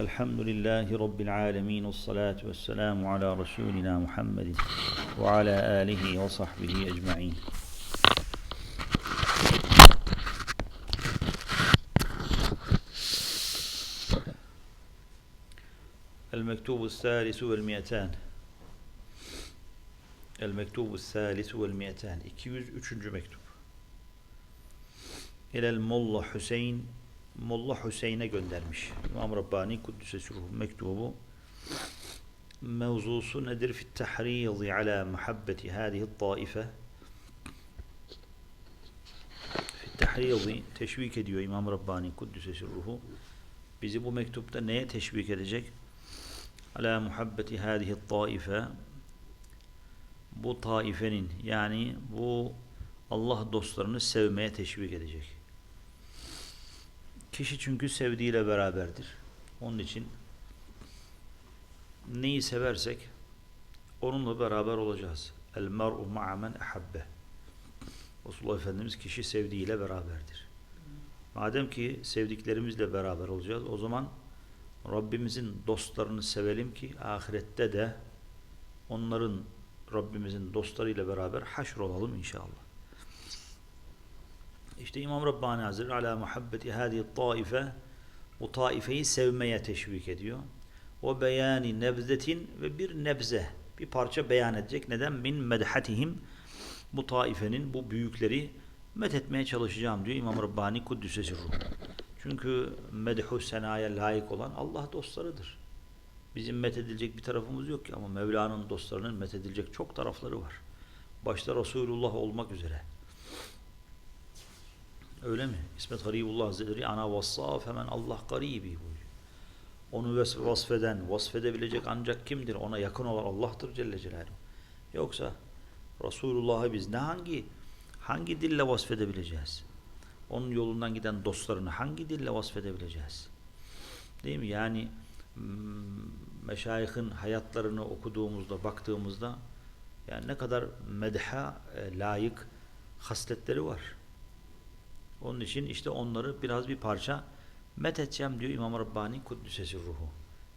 الحمد لله رب العالمين والصلاة والسلام على رسولنا محمد وعلى آله وصحبه أجمعين. المكتوب الثالث والمئتان. المكتوب الثالث والمئتان. 203. mektup İlel Molla Hüseyin Molla Hüseyin'e göndermiş. İmam Rabbani Kuddüs'e ruhu mektubu mevzusu nedir? Fit tahriyzi ala muhabbeti hadihi taife Fit tahriyzi teşvik ediyor İmam Rabbani Kuddüs'e ruhu bizi bu mektupta neye teşvik edecek? Ala muhabbeti hadihi taife bu taifenin yani bu Allah dostlarını sevmeye teşvik edecek. Kişi çünkü sevdiğiyle beraberdir. Onun için neyi seversek onunla beraber olacağız. El mer'u ma'a men ehabbe. Resulullah Efendimiz kişi sevdiğiyle beraberdir. Madem ki sevdiklerimizle beraber olacağız o zaman Rabbimizin dostlarını sevelim ki ahirette de onların Rabbimizin dostlarıyla beraber haşr olalım inşallah. İşte İmam Rabbani Hazretleri ala muhabbeti hadi taife bu taifeyi sevmeye teşvik ediyor. O beyani nebzetin ve bir nebze bir parça beyan edecek. Neden? Min medhatihim bu taifenin bu büyükleri methetmeye çalışacağım diyor İmam Rabbani Kuddüs'e ruh. Çünkü medhu senaya layık olan Allah dostlarıdır. Bizim methedilecek bir tarafımız yok ki ama Mevla'nın dostlarının methedilecek çok tarafları var. Başta Resulullah olmak üzere. Öyle mi? İsmet Garibullah Hazretleri ana vassaf hemen Allah garibi buyuruyor. Onu vasfeden, vasfedebilecek ancak kimdir? Ona yakın olan Allah'tır Celle Celaluhu. Yoksa Resulullah'ı biz ne hangi hangi dille vasfedebileceğiz? Onun yolundan giden dostlarını hangi dille vasfedebileceğiz? Değil mi? Yani meşayihin hayatlarını okuduğumuzda, baktığımızda yani ne kadar medha e, layık hasletleri var. Onun için işte onları biraz bir parça methedeceğim diyor İmam Rabbani Kuddüsesi ruhu.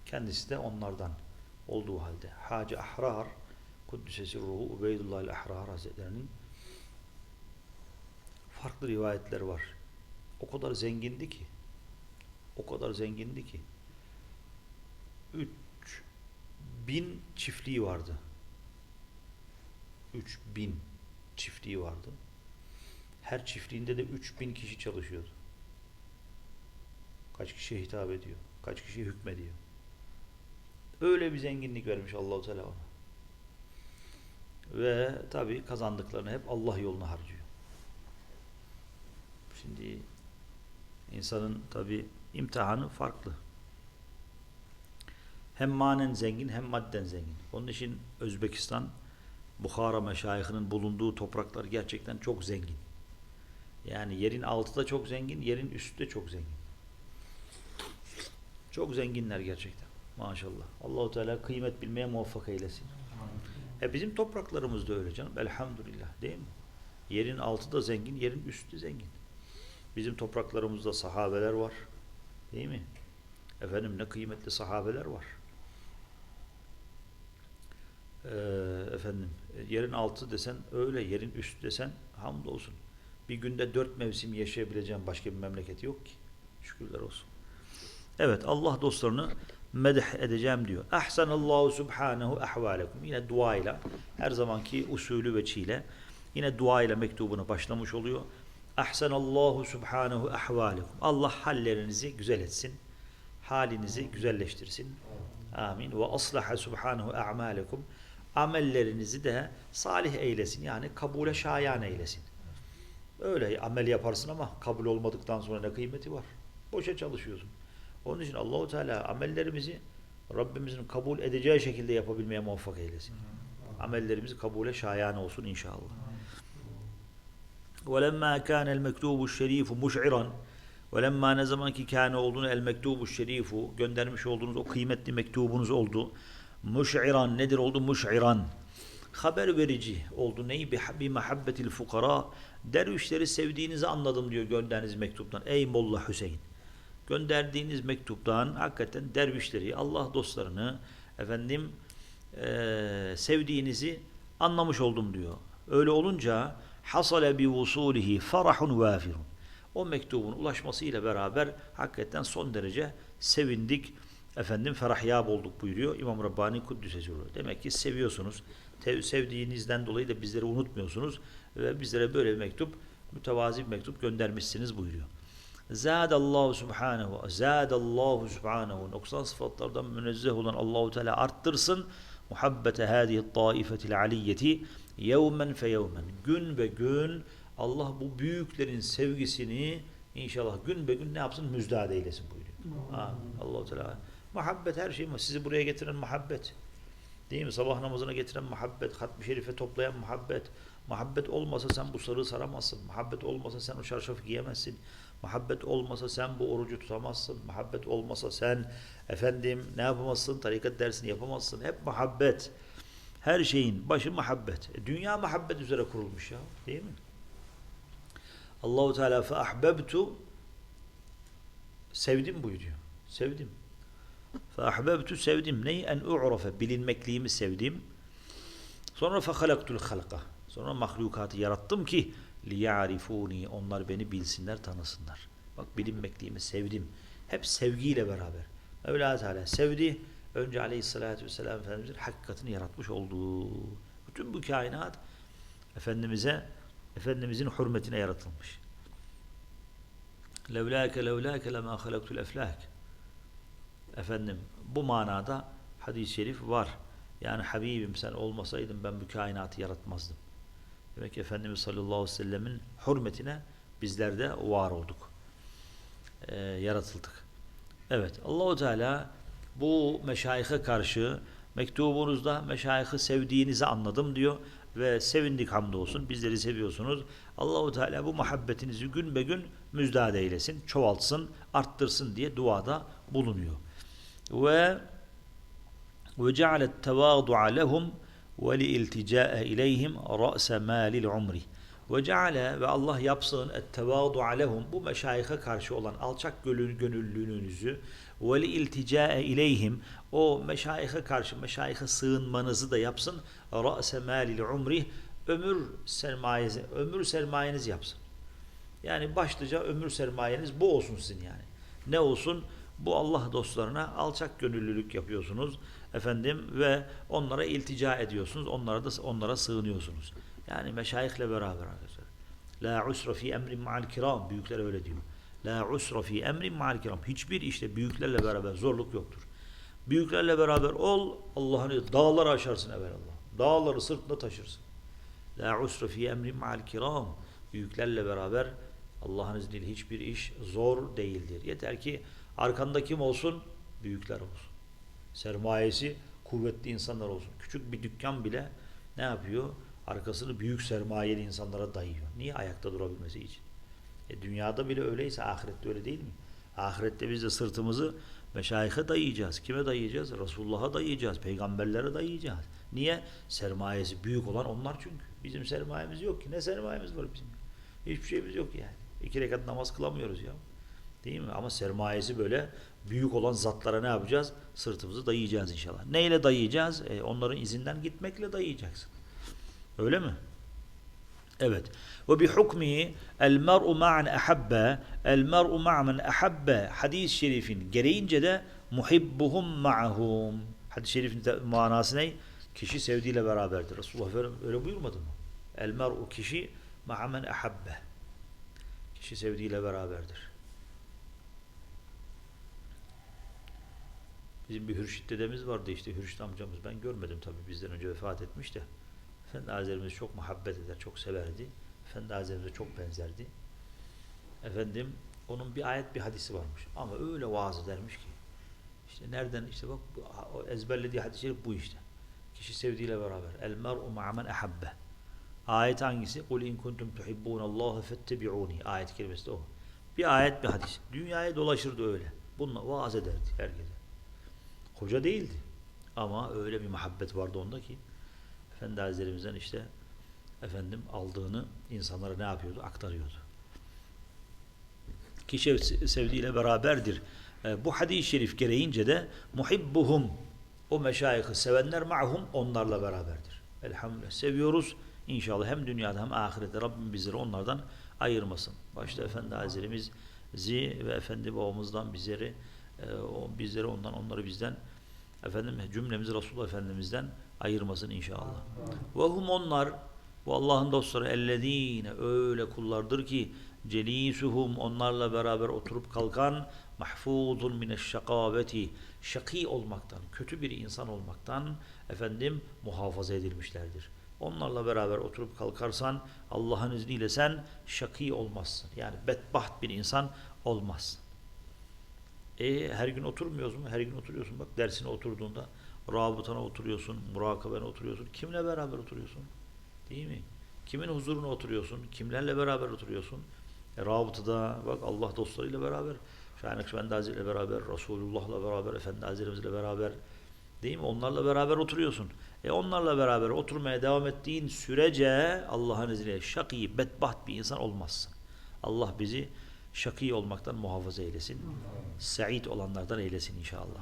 Kendisi de onlardan olduğu halde. Hacı Ahrar Kuddüsesi ruhu Ubeydullah Ahrar Hazretlerinin farklı rivayetler var. O kadar zengindi ki o kadar zengindi ki üç bin çiftliği vardı. Üç bin çiftliği vardı. Her çiftliğinde de 3000 kişi çalışıyordu. Kaç kişiye hitap ediyor? Kaç kişiye hükmediyor? Öyle bir zenginlik vermiş Allahu Teala ona. Ve tabi kazandıklarını hep Allah yoluna harcıyor. Şimdi insanın tabi imtihanı farklı. Hem manen zengin hem madden zengin. Onun için Özbekistan Bukhara meşayihinin bulunduğu topraklar gerçekten çok zengin. Yani yerin altı da çok zengin, yerin üstü de çok zengin. Çok zenginler gerçekten. Maşallah. Allahu Teala kıymet bilmeye muvaffak eylesin. E bizim topraklarımız da öyle canım. Elhamdülillah değil mi? Yerin altı da zengin, yerin üstü zengin. Bizim topraklarımızda sahabeler var. Değil mi? Efendim ne kıymetli sahabeler var. Ee, efendim yerin altı desen öyle, yerin üstü desen hamdolsun. Bir günde dört mevsim yaşayabileceğim başka bir memleketi yok ki. Şükürler olsun. Evet Allah dostlarını medh edeceğim diyor. Ahsanallahu subhanehu ahvalekum. Yine duayla her zamanki usulü ve çiğle yine duayla mektubunu başlamış oluyor. Ahsanallahu subhanehu ahvalekum. Allah hallerinizi güzel etsin. Halinizi güzelleştirsin. Amin. Ve aslaha subhanehu a'malekum. Amellerinizi de salih eylesin. Yani kabule şayan eylesin. Öyle amel yaparsın ama kabul olmadıktan sonra ne kıymeti var? Boşa çalışıyorsun. Onun için Allahu Teala amellerimizi Rabbimizin kabul edeceği şekilde yapabilmeye muvaffak eylesin. Amellerimizi kabule şayan olsun inşallah. وَلَمَّا كَانَ الْمَكْتُوبُ الشَّرِيفُ مُشْعِرًا وَلَمَّا ne zaman ki kâne olduğunu el mektubu şerifu göndermiş olduğunuz o kıymetli mektubunuz oldu. Muş'iran nedir oldu? Muş'iran. Haber verici oldu. Neyi? Bi mahabbetil fukara. Dervişleri sevdiğinizi anladım diyor gönderdiğiniz mektuptan. Ey Molla Hüseyin. Gönderdiğiniz mektuptan hakikaten dervişleri, Allah dostlarını efendim eee, sevdiğinizi anlamış oldum diyor. Öyle olunca hasale bi vusulihi farahun vafirun. O mektubun ulaşmasıyla beraber hakikaten son derece sevindik. Efendim ferahyab olduk buyuruyor İmam Rabbani Kuddüs'e. Demek ki seviyorsunuz. Sevdiğinizden dolayı da bizleri unutmuyorsunuz ve bizlere böyle bir mektup, mütevazi bir mektup göndermişsiniz buyuruyor. Zâdallahu subhanehu, zâdallahu subhanehu, noksan sıfatlardan münezzeh olan Allahu Teala arttırsın muhabbete hâzihi taifetil aliyyeti yevmen fe yevmen. Gün ve gün Allah bu büyüklerin sevgisini inşallah gün be gün ne yapsın? Müjdat eylesin buyuruyor. Ha, Allah-u Teala. Muhabbet her şey mi? Sizi buraya getiren muhabbet. Değil mi? Sabah namazına getiren muhabbet, hatmi şerife toplayan muhabbet. Muhabbet olmasa sen bu sarığı saramazsın. Muhabbet olmasa sen o çarşafı giyemezsin. Muhabbet olmasa sen bu orucu tutamazsın. Muhabbet olmasa sen efendim ne yapamazsın? Tarikat dersini yapamazsın. Hep muhabbet. Her şeyin başı muhabbet. E, dünya muhabbet üzere kurulmuş ya. Değil mi? Allahu Teala fe ahbebtu sevdim buyuruyor. Sevdim. Fe ahbebtu sevdim. Neyi? En u'rafe bilinmekliğimi sevdim. Sonra fe halaktul halka. Sonra mahlukatı yarattım ki liyarifuni onlar beni bilsinler, tanısınlar. Bak bilinmekliğimi sevdim. Hep sevgiyle beraber. Mevla Teala sevdi. Önce Aleyhisselatü Vesselam Efendimizin hakikatini yaratmış olduğu. Bütün bu kainat Efendimiz'e Efendimizin hürmetine yaratılmış. Levlâke levlâke lemâ halaktul eflâk. Efendim bu manada hadis-i şerif var. Yani Habibim sen olmasaydın ben bu kainatı yaratmazdım. Demek ki Efendimiz sallallahu aleyhi ve sellemin hürmetine bizler de var olduk. Ee, yaratıldık. Evet Allahu Teala bu meşayihe karşı mektubunuzda meşayihi sevdiğinizi anladım diyor ve sevindik hamdolsun bizleri seviyorsunuz. Allahu Teala bu muhabbetinizi gün be gün müjdat eylesin, çoğaltsın, arttırsın diye duada bulunuyor. Ve ve cealet tevadu'a lehum ve li iltica'e ileyhim ra'se malil umri. Ve ceale ve Allah yapsın et tevadu'a lehum bu meşayihe karşı olan alçak gönül- gönüllülüğünüzü ve li iltica'e ileyhim o meşayihe karşı meşayihe sığınmanızı da yapsın ra'se malil umri ömür sermayesi ömür sermayeniz yapsın. Yani başlıca ömür sermayeniz bu olsun sizin yani. Ne olsun? Bu Allah dostlarına alçak gönüllülük yapıyorsunuz efendim ve onlara iltica ediyorsunuz. Onlara da onlara sığınıyorsunuz. Yani meşayihle beraber arkadaşlar. La usra fi emrin ma'al kiram. Büyükler öyle diyor. La usra fi emrin ma'al kiram. Hiçbir işte büyüklerle beraber zorluk yoktur. Büyüklerle beraber ol Allah'ın dağları aşarsın evvelallah. Dağları sırtında taşırsın. La usra fi emrin ma'al kiram. Büyüklerle beraber Allah'ın izniyle hiçbir iş zor değildir. Yeter ki arkanda kim olsun? Büyükler olsun. Sermayesi kuvvetli insanlar olsun. Küçük bir dükkan bile ne yapıyor? Arkasını büyük sermayeli insanlara dayıyor. Niye? Ayakta durabilmesi için. E dünyada bile öyleyse ahirette öyle değil mi? Ahirette biz de sırtımızı meşayihe dayayacağız. Kime dayayacağız? Resulullah'a dayayacağız. Peygamberlere dayayacağız. Niye? Sermayesi büyük olan onlar çünkü. Bizim sermayemiz yok ki. Ne sermayemiz var bizim? Hiçbir şeyimiz yok yani. İki rekat namaz kılamıyoruz ya. Değil mi? Ama sermayesi böyle büyük olan zatlara ne yapacağız? Sırtımızı dayayacağız inşallah. Neyle dayayacağız? E, onların izinden gitmekle dayayacaksın. Öyle mi? Evet. Ve bi hukmihi el mer'u ma'an ahabba el mer'u ma'men ahabba hadis-i şerifin gereğince de muhibbuhum ma'hum. Hadis-i şerifin manası ne? Kişi sevdiğiyle beraberdir. Resulullah Efendimiz öyle buyurmadı mı? El mer'u kişi ma'men ahabba. Kişi sevdiğiyle beraberdir. Bizim bir Hürşit dedemiz vardı işte Hürşit amcamız. Ben görmedim tabii bizden önce vefat etmiş de. Efendi Hazretlerimizi çok muhabbet eder, çok severdi. Efendi Hazretlerimize çok benzerdi. Efendim onun bir ayet bir hadisi varmış. Ama öyle vaaz edermiş ki. İşte nereden işte bak ezberlediği hadis-i şerif bu işte. Kişi sevdiğiyle beraber. El mer'u ma'men ahabbe. Ayet hangisi? Kul in kuntum tuhibbunallaha fettebi'uni. Ayet kelimesi de o. Bir ayet bir hadis. Dünyaya dolaşırdı öyle. Bununla vaaz ederdi herkese. Hoca değildi. Ama öyle bir muhabbet vardı onda ki Efendi Hazretlerimizden işte efendim aldığını insanlara ne yapıyordu? Aktarıyordu. Kişi sev- sevdiğiyle beraberdir. E, bu hadis-i şerif gereğince de muhibbuhum o meşayihı sevenler ma'hum onlarla beraberdir. Elhamdülillah. Seviyoruz. İnşallah hem dünyada hem ahirette Rabbim bizleri onlardan ayırmasın. Başta Efendi Hazretlerimiz zi ve Efendi babamızdan bizleri e, bizleri ondan onları bizden efendim cümlemizi Resulullah Efendimiz'den ayırmasın inşallah. Ve hum onlar bu Allah'ın dostları ellezine öyle kullardır ki celisuhum onlarla beraber oturup kalkan mahfuzun mineşşakaveti şakî olmaktan, kötü bir insan olmaktan efendim muhafaza edilmişlerdir. Onlarla beraber oturup kalkarsan Allah'ın izniyle sen şakî olmazsın. Yani bedbaht bir insan olmazsın. E her gün oturmuyoruz mu? Her gün oturuyorsun. Bak dersine oturduğunda rabıtana oturuyorsun, murakabene oturuyorsun. Kimle beraber oturuyorsun? Değil mi? Kimin huzuruna oturuyorsun? Kimlerle beraber oturuyorsun? E, rabıtada bak Allah dostlarıyla beraber, Şahin Ekşibendi Hazretleri ile beraber, Resulullah'la beraber, Efendi Hazretlerimizle beraber değil mi? Onlarla beraber oturuyorsun. E onlarla beraber oturmaya devam ettiğin sürece Allah'ın izniyle şakî, bedbaht bir insan olmazsın. Allah bizi şakî olmaktan muhafaza eylesin. Sa'id olanlardan eylesin inşallah.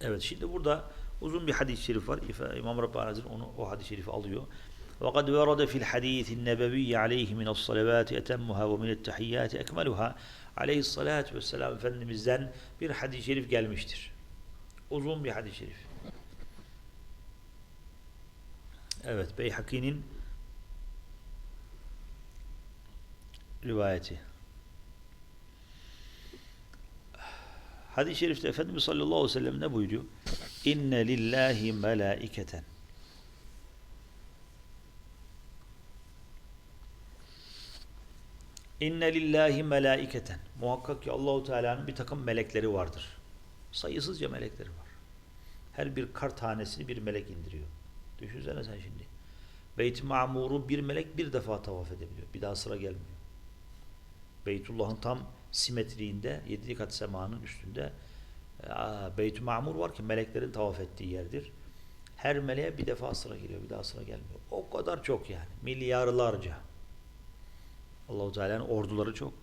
Evet şimdi burada uzun bir hadis-i şerif var. İfa- İmam Rabbani Hazretleri onu o hadis-i şerifi alıyor. وقد ورد في الحديث النبوي عليه من الصلوات أتمها ومن التحيات أكملها Aleyhissalatü vesselam Efendimiz'den bir hadis-i şerif gelmiştir. Uzun bir hadis-i şerif. Evet, Beyhaki'nin rivayeti. Hadis-i şerifte Efendimiz sallallahu aleyhi ve sellem ne buyuruyor? İnne lillahi melaiketen. İnne lillahi melaiketen. Muhakkak ki Allahu Teala'nın bir takım melekleri vardır. Sayısızca melekleri var. Her bir kar tanesini bir melek indiriyor. Düşünsene sen şimdi. Beyt-i Ma'mur'u bir melek bir defa tavaf edebiliyor. Bir daha sıra gelmiyor. Beytullah'ın tam simetriğinde, yedi kat semanın üstünde aa, Beyt-i Ma'mur var ki meleklerin tavaf ettiği yerdir. Her meleğe bir defa sıra geliyor, bir daha sıra gelmiyor. O kadar çok yani. Milyarlarca. Allahu Teala'nın orduları çok.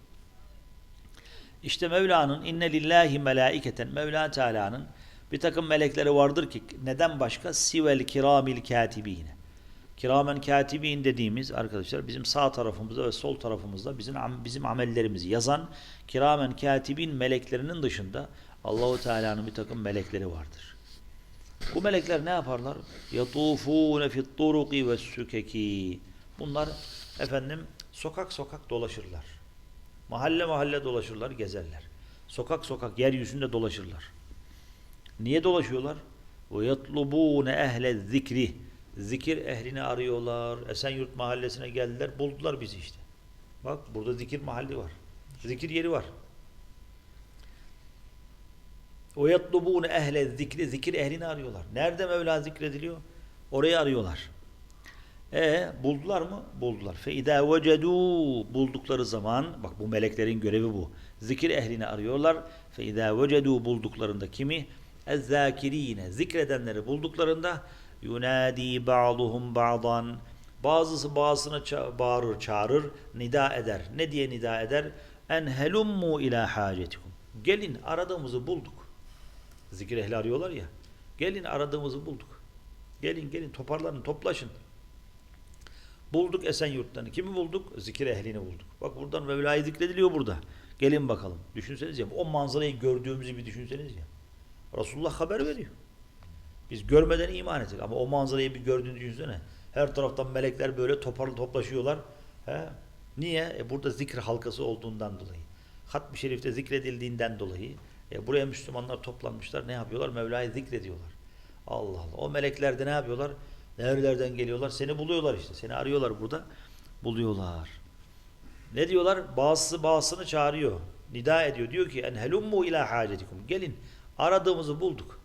İşte Mevla'nın inne lillahi melaiketen Mevla Teala'nın bir takım melekleri vardır ki neden başka? Sivel kiramil katibine. Kiramen katibin dediğimiz arkadaşlar bizim sağ tarafımızda ve sol tarafımızda bizim bizim amellerimizi yazan kiramen katibin meleklerinin dışında Allahu Teala'nın bir takım melekleri vardır. Bu melekler ne yaparlar? Yatufune fit turuqi ve sükeki. Bunlar efendim sokak sokak dolaşırlar. Mahalle mahalle dolaşırlar, gezerler. Sokak sokak yeryüzünde dolaşırlar. Niye dolaşıyorlar? Ve yatlubune ehle zikri. Zikir ehlini arıyorlar. Esenyurt mahallesine geldiler, buldular bizi işte. Bak burada zikir mahalli var. Zikir yeri var. Ve yatlubune ehle zikri. Zikir ehlini arıyorlar. Nerede Mevla zikrediliyor? Orayı arıyorlar. E buldular mı? Buldular. Fe idâ vecedû buldukları zaman bak bu meleklerin görevi bu. Zikir ehlini arıyorlar. Fe idâ vecedû bulduklarında kimi? Ezzâkirîne zikredenleri bulduklarında yunâdî ba'duhum ba'dan bazısı bazısına ça- bağırır, çağırır, nida eder. Ne diye nida eder? En helummu ila hacetikum. Gelin aradığımızı bulduk. Zikir ehli arıyorlar ya. Gelin aradığımızı bulduk. Gelin gelin toparlanın, toplaşın. Bulduk Esenyurt'tan. Kimi bulduk? Zikir ehlini bulduk. Bak buradan Mevla'yı zikrediliyor burada. Gelin bakalım. Düşünseniz ya. O manzarayı gördüğümüzü bir düşünseniz ya. Resulullah haber veriyor. Biz görmeden iman ettik. Ama o manzarayı bir gördüğünü düşünsene. Her taraftan melekler böyle toparlı toplaşıyorlar. He? Niye? E burada zikir halkası olduğundan dolayı. Hatmi Şerif'te zikredildiğinden dolayı. E buraya Müslümanlar toplanmışlar. Ne yapıyorlar? Mevla'yı zikrediyorlar. Allah Allah. O melekler de ne yapıyorlar? Nerelerden geliyorlar? Seni buluyorlar işte. Seni arıyorlar burada. Buluyorlar. Ne diyorlar? Bazısı bazısını çağırıyor. Nida ediyor. Diyor ki en helummu ila hacetikum. Gelin. Aradığımızı bulduk.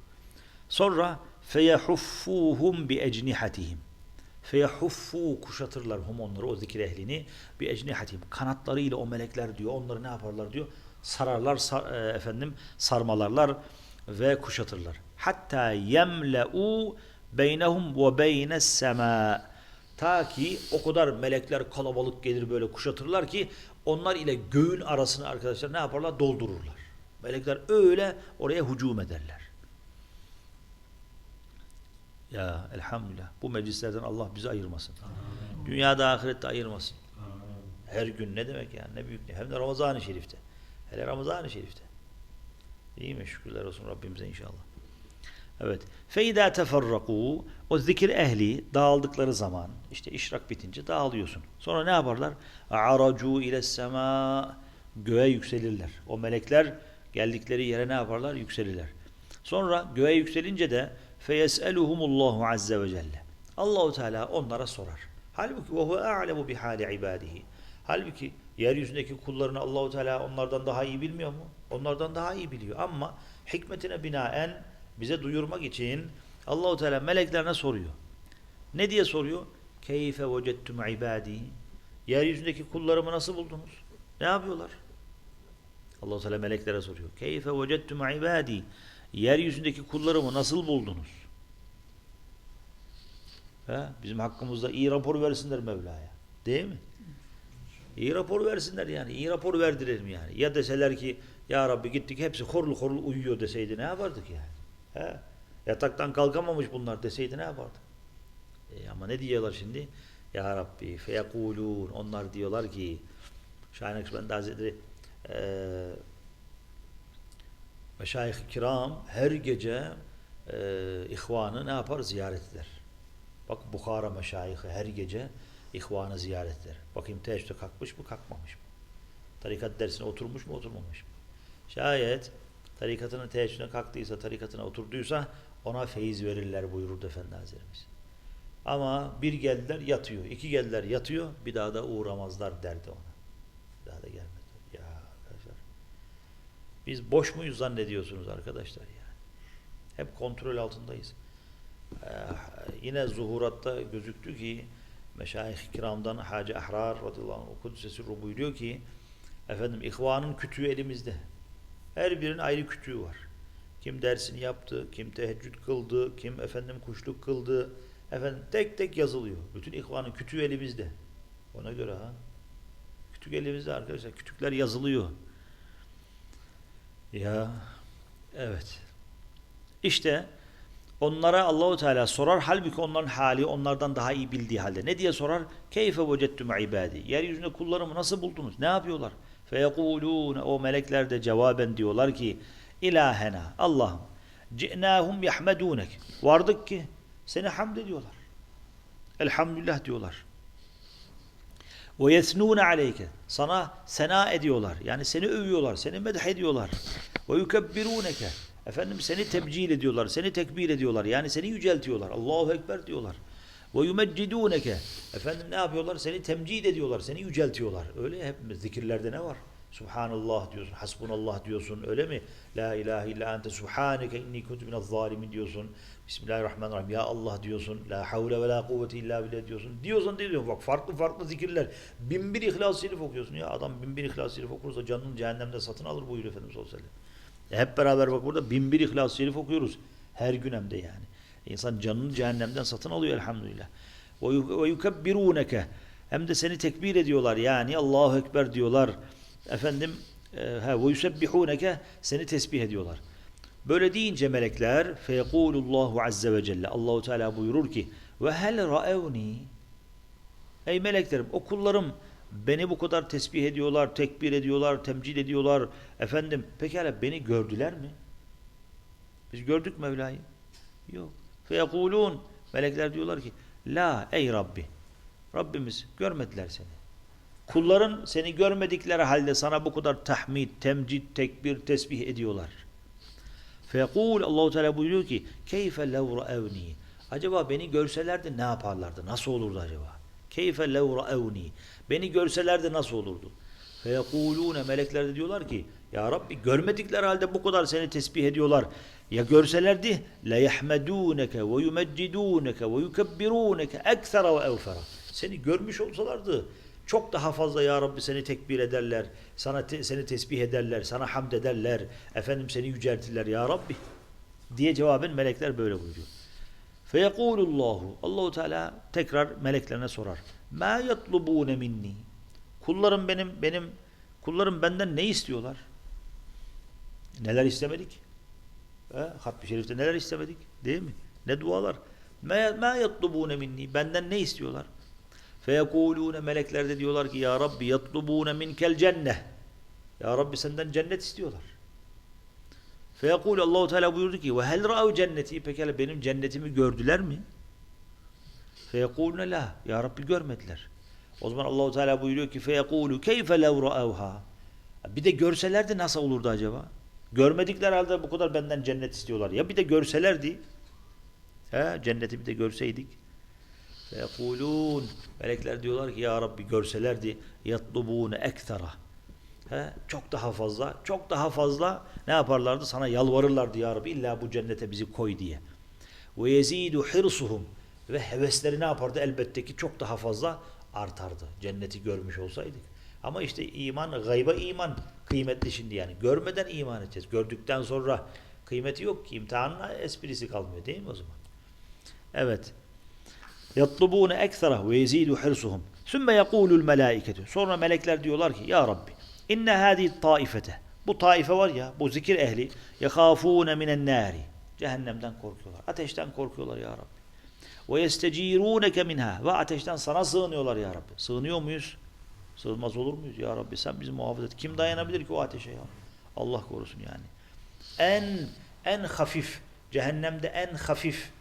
Sonra feyahuffuhum bi ecnihatihim. Feyahuffu kuşatırlar hum onları o zikir ehlini bi ecnihatihim. Kanatlarıyla o melekler diyor. Onları ne yaparlar diyor. Sararlar sar, e, efendim sarmalarlar ve kuşatırlar. Hatta yemle'u beynehum ve beynes sema. Ta ki o kadar melekler kalabalık gelir böyle kuşatırlar ki onlar ile göğün arasını arkadaşlar ne yaparlar? Doldururlar. Melekler öyle oraya hücum ederler. Ya elhamdülillah. Bu meclislerden Allah bizi ayırmasın. Dünyada ahirette ayırmasın. Her gün ne demek yani ne büyük ne. Hem de Ramazan-ı Şerif'te. Hele Ramazan-ı Şerif'te. İyi mi? Şükürler olsun Rabbimize inşallah. Evet. Feyda teferraku o zikir ehli dağıldıkları zaman işte işrak bitince dağılıyorsun. Sonra ne yaparlar? Aracu ile sema göğe yükselirler. O melekler geldikleri yere ne yaparlar? Yükselirler. Sonra göğe yükselince de feyeseluhumullahu azze ve celle. Allahu Teala onlara sorar. Halbuki ve huve a'lemu bihali ibadihi. Halbuki yeryüzündeki kullarını Allahu Teala onlardan daha iyi bilmiyor mu? Onlardan daha iyi biliyor ama hikmetine binaen bize duyurmak için Allahu Teala meleklerine soruyor. Ne diye soruyor? Keyfe vecettum ibadi? Yeryüzündeki kullarımı nasıl buldunuz? Ne yapıyorlar? Allahu Teala meleklere soruyor. Keyfe vecettum ibadi? Yeryüzündeki kullarımı nasıl buldunuz? He? Bizim hakkımızda iyi rapor versinler Mevla'ya. Değil mi? İyi rapor versinler yani. İyi rapor verdirelim yani. Ya deseler ki ya Rabbi gittik hepsi horul horul uyuyor deseydi ne yapardık yani? He? Yataktan kalkamamış bunlar deseydi ne yapardık? E ama ne diyorlar şimdi? Ya Rabbi feyekulun. Onlar diyorlar ki Şahin Akşebendi Hazretleri e, Meşayih-i kiram her gece e, ihvanı ne yapar? Ziyaret eder. Bak Bukhara meşayihi her gece ihvanı ziyaret eder. Bakayım teheccüde kalkmış mı kalkmamış mı? Tarikat dersine oturmuş mu oturmamış mı? Şayet tarikatının teheccüdüne kalktıysa, tarikatına oturduysa ona feyiz verirler buyurur Efendi Hazretimiz. Ama bir geldiler yatıyor, iki geldiler yatıyor, bir daha da uğramazlar derdi ona. Bir daha da gelmediler. Biz boş muyuz zannediyorsunuz arkadaşlar yani. Hep kontrol altındayız. Ee, yine zuhuratta gözüktü ki Meşayih-i Kiram'dan Hacı Ahrar radıyallahu anh Kudüs'e buyuruyor ki efendim ihvanın kütüğü elimizde. Her birinin ayrı kütüğü var. Kim dersini yaptı, kim teheccüd kıldı, kim efendim kuşluk kıldı. Efendim tek tek yazılıyor. Bütün ihvanın kütüğü elimizde. Ona göre ha. Kütük elimizde arkadaşlar. Kütükler yazılıyor. Ya evet. İşte onlara Allahu Teala sorar halbuki onların hali onlardan daha iyi bildiği halde. Ne diye sorar? Keyfe vecettum ibadi? Yeryüzünde kullarımı nasıl buldunuz? Ne yapıyorlar? Feyekulûne o melekler de cevaben diyorlar ki İlahena Allah'ım ci'nâhum yahmedûnek vardık ki seni hamd ediyorlar. Elhamdülillah diyorlar. Ve yesnûne aleyke sana sena ediyorlar. Yani seni övüyorlar, seni medh ediyorlar. Ve yukebbirûneke efendim seni tebcil ediyorlar, seni tekbir ediyorlar. Yani seni yüceltiyorlar. Allahu ekber diyorlar. Ve yumeccidûneke efendim ne yapıyorlar? Seni temcid ediyorlar, seni yüceltiyorlar. Öyle hepimiz zikirlerde ne var? Subhanallah diyorsun, hasbunallah diyorsun öyle mi? La ilahe illa ente subhaneke inni kuntu minez zalimin diyorsun. Bismillahirrahmanirrahim. Ya Allah diyorsun. La havle ve la kuvvete illa billah diyorsun. Diyorsun diyorsun. Bak farklı farklı zikirler. Bin bir İhlas-ı Şerif okuyorsun. Ya adam bin bir İhlas-ı Şerif okursa canını cehennemde satın alır buyuruyor Efendimiz sallallahu aleyhi hep beraber bak burada bin bir İhlas-ı Şerif okuyoruz. Her gün hem de yani. İnsan canını cehennemden satın alıyor elhamdülillah. Ve yukebbirûneke hem de seni tekbir ediyorlar yani Allahu Ekber diyorlar. Efendim ve yusebbihûneke seni tesbih ediyorlar. Böyle deyince melekler feyekulullahu azze ve celle Allahu Teala buyurur ki ve hel raevni Ey meleklerim o kullarım beni bu kadar tesbih ediyorlar, tekbir ediyorlar, temcid ediyorlar. Efendim pekala beni gördüler mi? Biz gördük Mevla'yı. Yok. Feyekulun melekler diyorlar ki la ey Rabbi Rabbimiz görmediler seni. Kulların seni görmedikleri halde sana bu kadar tahmid, temcid, tekbir, tesbih ediyorlar. Fekul Allahu Teala buyuruyor ki keyfe lev ra'evni Acaba beni görselerdi ne yaparlardı? Nasıl olurdu acaba? Keyfe lev ra'evni Beni görselerdi nasıl olurdu? Feyekulune melekler de diyorlar ki ya Rabbi görmedikleri halde bu kadar seni tesbih ediyorlar. Ya görselerdi le yahmeduneke ve yumecciduneke ve yukebbiruneke eksera ve evfera. Seni görmüş olsalardı çok daha fazla ya Rabbi seni tekbir ederler, sana te, seni tesbih ederler, sana hamd ederler, efendim seni yüceltirler ya Rabbi diye cevaben melekler böyle buyuruyor. Feyekulullahu Allahu Teala tekrar meleklerine sorar. Ma yatlubune minni. Kullarım benim benim kullarım benden ne istiyorlar? Neler istemedik? He, Hatmi Şerif'te neler istemedik? Değil mi? Ne dualar? Ma, yatlubune minni. Benden ne istiyorlar? Feyekulune melekler de diyorlar ki ya Rabbi yatlubune minkel cenneh. Ya Rabbi senden cennet istiyorlar. Feyekul Allahu Teala buyurdu ki ve hel ra'u cenneti pekala benim cennetimi gördüler mi? Feyekulune la. Ya Rabbi görmediler. O zaman Allahu Teala buyuruyor ki feyekulu keyfe lev ra'avha. Bir de görselerdi nasıl olurdu acaba? Görmedikler halde bu kadar benden cennet istiyorlar. Ya bir de görselerdi. He, cenneti bir de görseydik. Feyekulun. Melekler diyorlar ki ya Rabbi görselerdi yatlubune ekthara. He, çok daha fazla, çok daha fazla ne yaparlardı? Sana yalvarırlardı ya Rabbi illa bu cennete bizi koy diye. Ve yezidu hirsuhum ve hevesleri ne yapardı? Elbette ki çok daha fazla artardı. Cenneti görmüş olsaydık. Ama işte iman, gayba iman kıymetli şimdi yani. Görmeden iman edeceğiz. Gördükten sonra kıymeti yok ki. imtihanın esprisi kalmıyor değil mi o zaman? Evet. Ekthara ve yezidu hirsuhum. Sümme yekulul melaiketu. Sonra melekler diyorlar ki ya Rabbi inne hadi taifete. Bu taife var ya bu zikir ehli yekafune minen nari. Cehennemden korkuyorlar. Ateşten korkuyorlar ya Rabbi. Ve yesteciruneke minha. Ve ateşten sana sığınıyorlar ya Rabbi. Sığınıyor muyuz? Sığınmaz olur muyuz ya Rabbi? Sen bizi muhafaza et. Kim dayanabilir ki o ateşe ya? Allah korusun yani. En en hafif cehennemde en hafif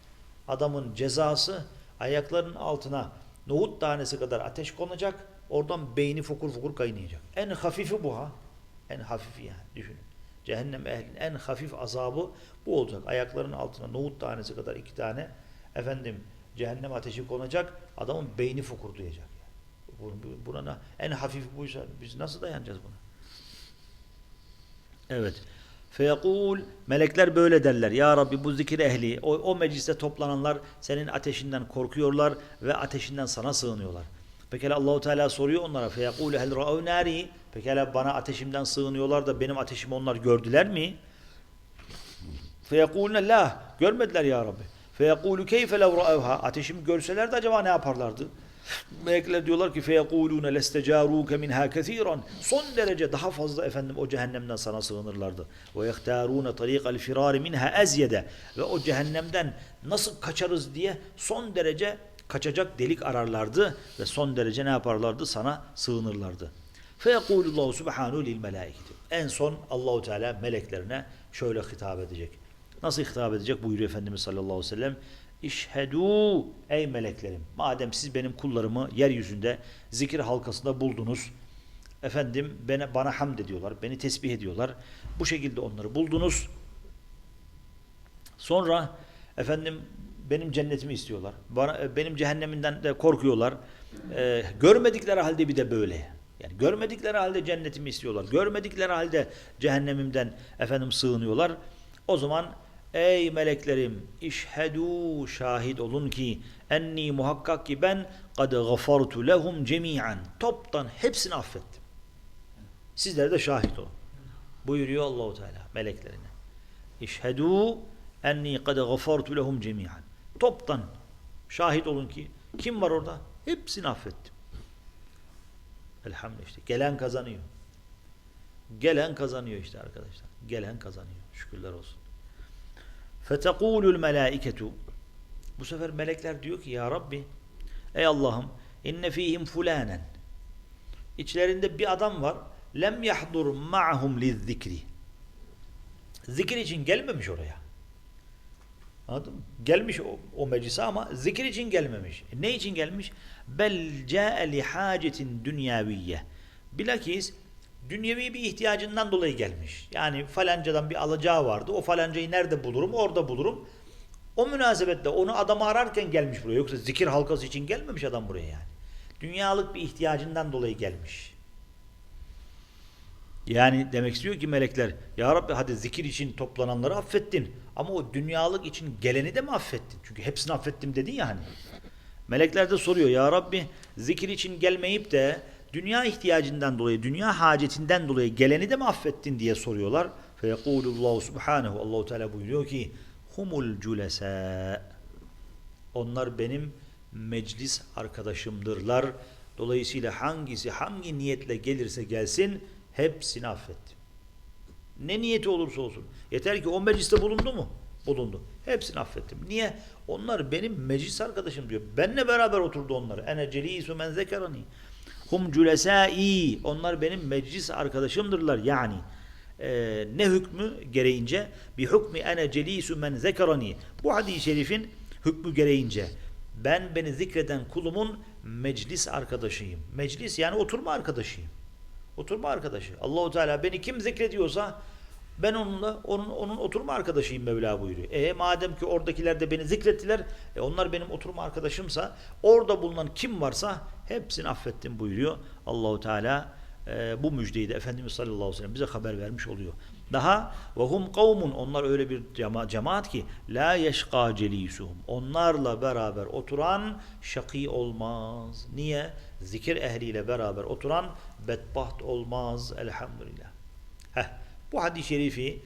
adamın cezası ayaklarının altına nohut tanesi kadar ateş konacak. Oradan beyni fokur fokur kaynayacak. En hafifi bu ha. En hafifi yani düşünün. Cehennem ehlinin en hafif azabı bu olacak. Ayaklarının altına nohut tanesi kadar iki tane efendim cehennem ateşi konacak. Adamın beyni fokurdayacak. Yani. Buna, en hafifi buysa biz nasıl dayanacağız buna? Evet. Feyekul melekler böyle derler. Ya Rabbi bu zikir ehli o, o mecliste toplananlar senin ateşinden korkuyorlar ve ateşinden sana sığınıyorlar. Pekala Allahu Teala soruyor onlara feyekul hel ra'u nari Pekala bana ateşimden sığınıyorlar da benim ateşimi onlar gördüler mi? Feyekulne la görmediler ya Rabbi. Feyekulu keyfe lev ra'evha ateşimi görselerdi acaba ne yaparlardı? Melekler diyorlar ki feyekulune lestecaruke minha kesiran. Son derece daha fazla efendim o cehennemden sana sığınırlardı. Ve yehtarune tariqal firari minha ezyede. Ve o cehennemden nasıl kaçarız diye son derece kaçacak delik ararlardı ve son derece ne yaparlardı? Sana sığınırlardı. Feyekulullahu subhanahu lil melaiketi. En son Allahu Teala meleklerine şöyle hitap edecek. Nasıl hitap edecek? Buyuruyor Efendimiz sallallahu aleyhi ve sellem. İşhedû ey meleklerim. Madem siz benim kullarımı yeryüzünde zikir halkasında buldunuz. Efendim bana, bana hamd ediyorlar. Beni tesbih ediyorlar. Bu şekilde onları buldunuz. Sonra efendim benim cennetimi istiyorlar. Bana, benim cehenneminden de korkuyorlar. Ee, görmedikleri halde bir de böyle. Yani görmedikleri halde cennetimi istiyorlar. Görmedikleri halde cehennemimden efendim sığınıyorlar. O zaman ey meleklerim işhedû şahit olun ki enni muhakkak ki ben kad gafartu lehum cemi'an. Toptan hepsini affettim. Sizler de şahit olun. Buyuruyor Allahu Teala meleklerine. İşhedû enni kad gafartu lehum cemi'an. Toptan şahit olun ki kim var orada? Hepsini affettim. Elhamdülillah işte. Gelen kazanıyor. Gelen kazanıyor işte arkadaşlar. Gelen kazanıyor. Şükürler olsun. Fetekulul melaiketu Bu sefer melekler diyor ki ya Rabbi ey Allah'ım inne fihim fulanen İçlerinde bir adam var lem yahdur ma'hum lizzikri Zikir için gelmemiş oraya. Anladın mı? Gelmiş o, o meclise ama zikir için gelmemiş. E ne için gelmiş? Bel ca'e li hacetin dünyaviyye. Bilakis dünyevi bir ihtiyacından dolayı gelmiş. Yani falancadan bir alacağı vardı. O falancayı nerede bulurum? Orada bulurum. O münasebetle onu adamı ararken gelmiş buraya. Yoksa zikir halkası için gelmemiş adam buraya yani. Dünyalık bir ihtiyacından dolayı gelmiş. Yani demek istiyor ki melekler Ya Rabbi hadi zikir için toplananları affettin. Ama o dünyalık için geleni de mi affettin? Çünkü hepsini affettim dedin ya hani. Melekler de soruyor Ya Rabbi zikir için gelmeyip de dünya ihtiyacından dolayı, dünya hacetinden dolayı geleni de mi affettin diye soruyorlar. Feyekulullahu subhanehu Allahu Teala buyuruyor ki humul culesa Onlar benim meclis arkadaşımdırlar. Dolayısıyla hangisi hangi niyetle gelirse gelsin hepsini affettim. Ne niyeti olursa olsun. Yeter ki o mecliste bulundu mu? Bulundu. Hepsini affettim. Niye? Onlar benim meclis arkadaşım diyor. Benle beraber oturdu onlar. Ene celisu men zekerani. Hum cülesâi. Onlar benim meclis arkadaşımdırlar. Yani e, ne hükmü gereğince? Bi hukmi ene celisu men zekerani. Bu hadis-i şerifin hükmü gereğince ben beni zikreden kulumun meclis arkadaşıyım. Meclis yani oturma arkadaşıyım. Oturma arkadaşı. Allahu Teala beni kim zikrediyorsa ben onunla onun onun oturma arkadaşıyım Mevla buyuruyor. E madem ki oradakiler de beni zikrettiler, e onlar benim oturma arkadaşımsa orada bulunan kim varsa hepsini affettim buyuruyor. Allahu Teala e, bu müjdeyi de Efendimiz sallallahu aleyhi ve sellem bize haber vermiş oluyor. Daha ve hum kavmun onlar öyle bir cema cemaat ki la yeşqa celisuhum. Onlarla beraber oturan şakî olmaz. Niye? Zikir ehliyle beraber oturan bedbaht olmaz. Elhamdülillah. Heh, bu hadis-i şerifi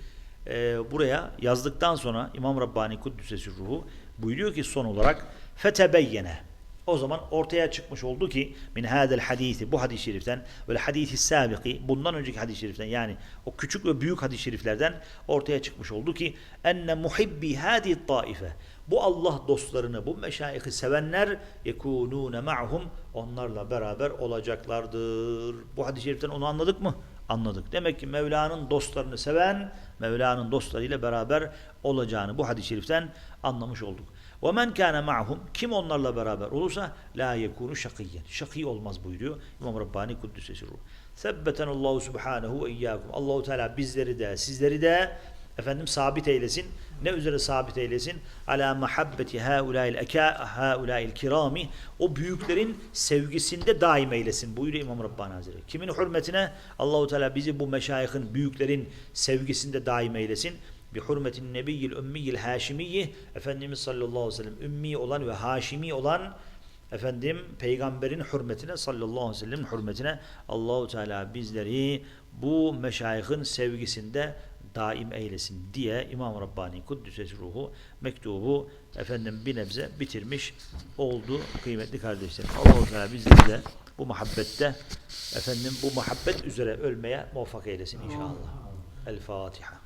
e, buraya yazdıktan sonra İmam Rabbani Kuddüs'e ruhu buyuruyor ki son olarak fetebeyyene. O zaman ortaya çıkmış oldu ki min hadel hadisi bu hadis-i şeriften ve hadisi sabiki bundan önceki hadis-i şeriften yani o küçük ve büyük hadis-i şeriflerden ortaya çıkmış oldu ki enne muhibbi hadi taife bu Allah dostlarını bu meşayihi sevenler yekunune ma'hum. Onlarla beraber olacaklardır. Bu hadis-i şeriften onu anladık mı? Anladık. Demek ki Mevla'nın dostlarını seven Mevla'nın dostlarıyla beraber olacağını bu hadis-i şeriften anlamış olduk. وَمَنْ كَانَ مَعْهُمْ Kim onlarla beraber olursa la yekunu şakiyyen. Şakî olmaz buyuruyor İmam Rabbani Kuddüs'e sirruhu. Sebbetenallahu subhanehu ve iyyakum. Allahu Teala bizleri de sizleri de efendim sabit eylesin. Ne üzere sabit eylesin? Ala mahabbeti haulâil eka haulâil kirami. O büyüklerin sevgisinde daim eylesin buyuruyor İmam Rabbani Hazretleri. Kimin hürmetine? Allahu Teala bizi bu meşayihin, büyüklerin sevgisinde daim eylesin bi hurmetin nebiyyil ümmiyil haşimiyyi Efendimiz sallallahu aleyhi ve sellem ümmi olan ve haşimi olan efendim peygamberin hürmetine sallallahu aleyhi ve sellem hürmetine Allahu Teala bizleri bu meşayihin sevgisinde daim eylesin diye İmam Rabbani Kuddüs'e ruhu mektubu efendim bir nebze bitirmiş oldu kıymetli kardeşlerim. Allahu Teala bizleri de bu muhabbette efendim bu muhabbet üzere ölmeye muvaffak eylesin inşallah. El Fatiha.